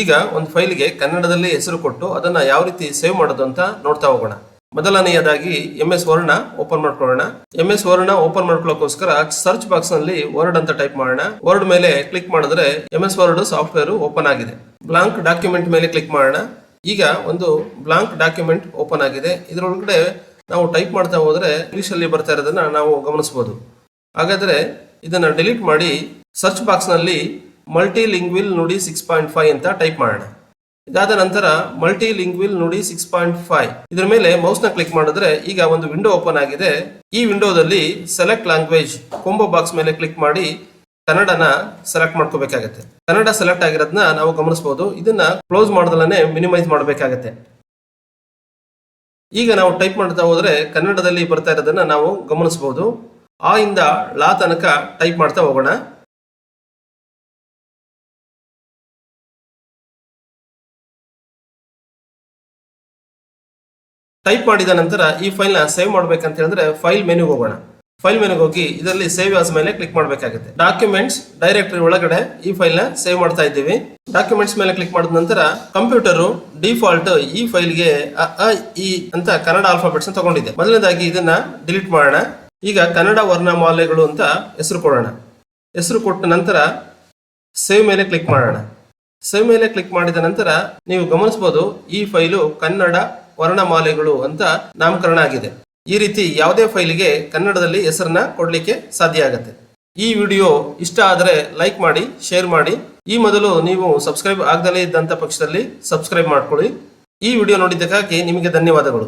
ಈಗ ಒಂದು ಫೈಲ್ಗೆ ಕನ್ನಡದಲ್ಲಿ ಹೆಸರು ಕೊಟ್ಟು ಅದನ್ನ ಯಾವ ರೀತಿ ಸೇವ್ ಮಾಡೋದು ಅಂತ ನೋಡ್ತಾ ಹೋಗೋಣ. ಮೊದಲನೆಯದಾಗಿ ಎಂ ಎಸ್ ವರ್ಣ ಓಪನ್ ಮಾಡ್ಕೊಳ್ಳೋಣ. ಎಂ ಎಸ್ ವರ್ಣ ಓಪನ್ ಮಾಡ್ಕೊಳ್ಳೋಕ್ಕೋಸ್ಕರ ಸರ್ಚ್ ಬಾಕ್ಸ್ನಲ್ಲಿ ವರ್ಡ್ ಅಂತ ಟೈಪ್ ಮಾಡೋಣ. ವರ್ಡ್ ಮೇಲೆ ಕ್ಲಿಕ್ ಮಾಡಿದ್ರೆ M S word software open ಆಗಿದೆ. ಬ್ಲಾಂಕ್ ಡಾಕ್ಯುಮೆಂಟ್ ಮೇಲೆ ಕ್ಲಿಕ್ ಮಾಡೋಣ. ಈಗ ಒಂದು ಬ್ಲಾಂಕ್ ಡಾಕ್ಯುಮೆಂಟ್ ಓಪನ್ ಆಗಿದೆ. ಇದರೊಳಗಡೆ ನಾವು ಟೈಪ್ ಮಾಡ್ತಾ ಹೋದ್ರೆ ಇಂಗ್ಲಿಷ್ ಅಲ್ಲಿ ಬರ್ತಾ ಇರೋದನ್ನ ನಾವು ಗಮನಿಸಬಹುದು ಹಾಗಾದ್ರೆ ಇದನ್ನ ಡಿಲೀಟ್ ಮಾಡಿ ಸರ್ಚ್ ಬಾಕ್ಸ್ನಲ್ಲಿ multilingual Nudi six point five ಅಂತ ಟೈಪ್ ಮಾಡೋಣ. ಇದಾದ ನಂತರ multi ಲಿಂಗ್ವಿಲ್ Nudi six point five ಇದರ ಮೇಲೆ ಮೌಸ್ನ ಕ್ಲಿಕ್ ಮಾಡಿದ್ರೆ ಈಗ ಒಂದು ವಿಂಡೋ ಓಪನ್ ಆಗಿದೆ. ಈ ವಿಂಡೋದಲ್ಲಿ ಸೆಲೆಕ್ಟ್ ಲ್ಯಾಂಗ್ವೇಜ್ ಕೊಂಬೋ ಬಾಕ್ಸ್ ಮೇಲೆ ಕ್ಲಿಕ್ ಮಾಡಿ ಕನ್ನಡನ ಸೆಲೆಕ್ಟ್ ಮಾಡ್ಕೋಬೇಕಾಗತ್ತೆ. ಕನ್ನಡ ಸೆಲೆಕ್ಟ್ ಆಗಿರೋದನ್ನ ನಾವು ಗಮನಿಸಬಹುದು ಇದನ್ನ ಕ್ಲೋಸ್ ಮಾಡ್ದಲೇ ಮಿನಿಮೈಸ್ ಮಾಡಬೇಕಾಗತ್ತೆ. ಈಗ ನಾವು ಟೈಪ್ ಮಾಡ್ತಾ ಹೋದ್ರೆ ಕನ್ನಡದಲ್ಲಿ ಬರ್ತಾ ಇರೋದನ್ನ ನಾವು ಗಮನಿಸಬಹುದು ಆ ಇಂದ ಲಾ ತನಕ ಟೈಪ್ ಮಾಡ್ತಾ ಹೋಗೋಣ. ಟೈಪ್ ಮಾಡಿದ ನಂತರ ಈ ಫೈಲ್ನ ಸೇವ್ ಮಾಡ್ಬೇಕಂತ ಹೇಳಿದ್ರೆ ಫೈಲ್ ಮೆನುಗೆ ಹೋಗೋಣ. ಫೈಲ್ ಮೆನುಗೆ ಹೋಗಿ ಇದರಲ್ಲಿ ಸೇವ್ ಆಸ್ ಮೇಲೆ ಕ್ಲಿಕ್ ಮಾಡಬೇಕಾಗುತ್ತೆ. ಡಾಕ್ಯುಮೆಂಟ್ಸ್ ಡೈರೆಕ್ಟರಿ ಒಳಗಡೆ ಈ ಫೈಲ್ನ ಸೇವ್ ಮಾಡ್ತಾ ಇದ್ದೀವಿ. ಡಾಕ್ಯುಮೆಂಟ್ಸ್ ಮೇಲೆ ಕ್ಲಿಕ್ ಮಾಡಿದ ನಂತರ ಕಂಪ್ಯೂಟರ್ ಡಿಫಾಲ್ಟ್ ಈ ಫೈಲ್ಗೆ ಅ ಅ, ಇ ಅಂತ ಕನ್ನಡ ಆಲ್ಫಾಬೆಟ್ಸ್ ತಗೊಂಡಿದೆ. ಮೊದಲನೇದಾಗಿ ಇದನ್ನ ಡಿಲೀಟ್ ಮಾಡೋಣ. ಈಗ ಕನ್ನಡ ವರ್ಣಮಾಲೆಗಳು ಅಂತ ಹೆಸರು ಕೊಡೋಣ. ಹೆಸರು ಕೊಟ್ಟ ನಂತರ ಸೇವ್ ಮೇಲೆ ಕ್ಲಿಕ್ ಮಾಡೋಣ. ಸೇವ್ ಮೇಲೆ ಕ್ಲಿಕ್ ಮಾಡಿದ ನಂತರ ನೀವು ಗಮನಿಸಬಹುದು ಈ ಫೈಲು ಕನ್ನಡ ವರ್ಣಮಾಲೆಗಳು ಅಂತ ನಾಮಕರಣ ಆಗಿದೆ. ಈ ರೀತಿ ಯಾವುದೇ ಫೈಲ್ಗೆ ಕನ್ನಡದಲ್ಲಿ ಹೆಸರನ್ನ ಕೊಡ್ಲಿಕ್ಕೆ ಸಾಧ್ಯ ಆಗುತ್ತೆ. ಈ ವಿಡಿಯೋ ಇಷ್ಟ ಆದರೆ ಲೈಕ್ ಮಾಡಿ, ಶೇರ್ ಮಾಡಿ. ಈ ಮೊದಲು ನೀವು ಸಬ್ಸ್ಕ್ರೈಬ್ ಆಗದಲ್ಲೇ ಇದ್ದಂಥ ಪಕ್ಷದಲ್ಲಿ ಸಬ್ಸ್ಕ್ರೈಬ್ ಮಾಡ್ಕೊಳ್ಳಿ. ಈ ವಿಡಿಯೋ ನೋಡಿದ್ದಕ್ಕಾಗಿ ನಿಮಗೆ ಧನ್ಯವಾದಗಳು.